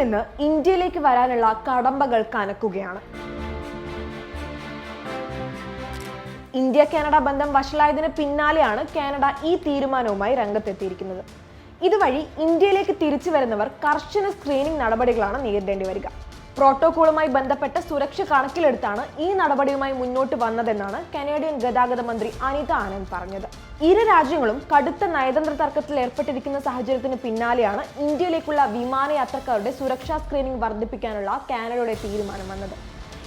നിന്ന് ഇന്ത്യയിലേക്ക് വരാനുള്ള കടമ്പകൾ കനക്കുകയാണ്. ഇന്ത്യ കാനഡ ബന്ധം വഷളായതിന് പിന്നാലെയാണ് കാനഡ ഈ തീരുമാനവുമായി രംഗത്തെത്തിയിരിക്കുന്നത്. ഇതുവഴി ഇന്ത്യയിലേക്ക് തിരിച്ചു വരുന്നവർ കർശന സ്ക്രീനിംഗ് നടപടികളാണ് നേരിടേണ്ടി വരിക. പ്രോട്ടോകോളുമായി ബന്ധപ്പെട്ട സുരക്ഷ കണക്കിലെടുത്താണ് ഈ നടപടിയുമായി മുന്നോട്ട് വന്നതെന്നാണ് കനേഡിയൻ ഗതാഗത മന്ത്രി അനിത ആനന്ദ് പറഞ്ഞത്. ഇരു രാജ്യങ്ങളും കടുത്ത നയതന്ത്ര തർക്കത്തിൽ ഏർപ്പെട്ടിരിക്കുന്ന സാഹചര്യത്തിന് പിന്നാലെയാണ് ഇന്ത്യയിലേക്കുള്ള വിമാനയാത്രക്കാരുടെ സുരക്ഷാ സ്ക്രീനിംഗ് വർദ്ധിപ്പിക്കാനുള്ള കാനഡയുടെ തീരുമാനം വന്നത്.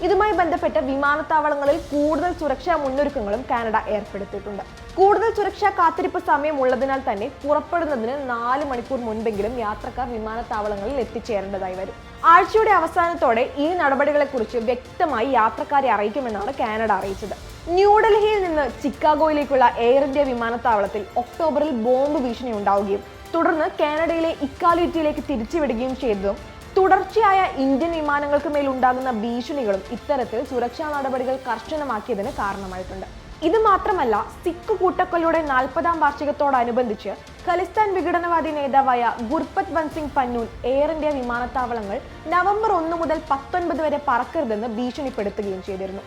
ഇതുമായി ബന്ധപ്പെട്ട് വിമാനത്താവളങ്ങളിൽ കൂടുതൽ സുരക്ഷാ മുന്നൊരുക്കങ്ങളും കാനഡ ഏർപ്പെടുത്തിയിട്ടുണ്ട്. കൂടുതൽ സുരക്ഷാ കാത്തിരിപ്പ് സമയം ഉള്ളതിനാൽ തന്നെ പുറപ്പെടുന്നതിന് നാല് മണിക്കൂർ മുൻപെങ്കിലും യാത്രക്കാർ വിമാനത്താവളങ്ങളിൽ എത്തിച്ചേരേണ്ടതായി വരും. ആഴ്ചയുടെ അവസാനത്തോടെ ഈ നടപടികളെക്കുറിച്ച് വ്യക്തമായി യാത്രക്കാരെ അറിയിക്കുമെന്നാണ് കാനഡ അറിയിച്ചത്. ന്യൂഡൽഹിയിൽ നിന്ന് ചിക്കാഗോയിലേക്കുള്ള എയർ ഇന്ത്യ വിമാനത്താവളത്തിൽ ഒക്ടോബറിൽ ബോംബ് ഭീഷണി ഉണ്ടാവുകയും തുടർന്ന് കാനഡയിലെ ഇക്കാലിറ്റിയിലേക്ക് തിരിച്ചുവിടുകയും ചെയ്തതും തുടർച്ചയായ ഇന്ത്യൻ വിമാനങ്ങൾക്ക് മേൽ ഉണ്ടാകുന്ന ഭീഷണികളും ഇത്തരത്തിൽ സുരക്ഷാ നടപടികൾ കർശനമാക്കിയതിന് കാരണമായിട്ടുണ്ട്. ഇത് മാത്രമല്ല സിഖ് കൂട്ടക്കൊലയുടെ നാൽപ്പതാം വാർഷികത്തോടനുബന്ധിച്ച് ഖലിസ്ഥാൻ വിഘടനവാദി നേതാവായ ഗുർപത് വൻസിംഗ് പന്നൂൻ എയർ ഇന്ത്യ വിമാനത്താവളങ്ങൾ നവംബർ ഒന്ന് മുതൽ പത്തൊൻപത് വരെ പറക്കരുതെന്ന് ഭീഷണിപ്പെടുത്തുകയും ചെയ്തിരുന്നു.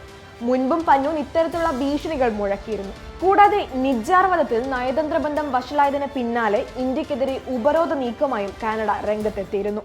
മുൻപും പന്നൂൻ ഇത്തരത്തിലുള്ള ഭീഷണികൾ മുഴക്കിയിരുന്നു. കൂടാതെ നിജാർവധത്തിൽ നയതന്ത്ര ബന്ധം വഷളായതിന് പിന്നാലെ ഇന്ത്യക്കെതിരെ ഉപരോധ നീക്കമായും കാനഡ രംഗത്തെത്തിയിരുന്നു.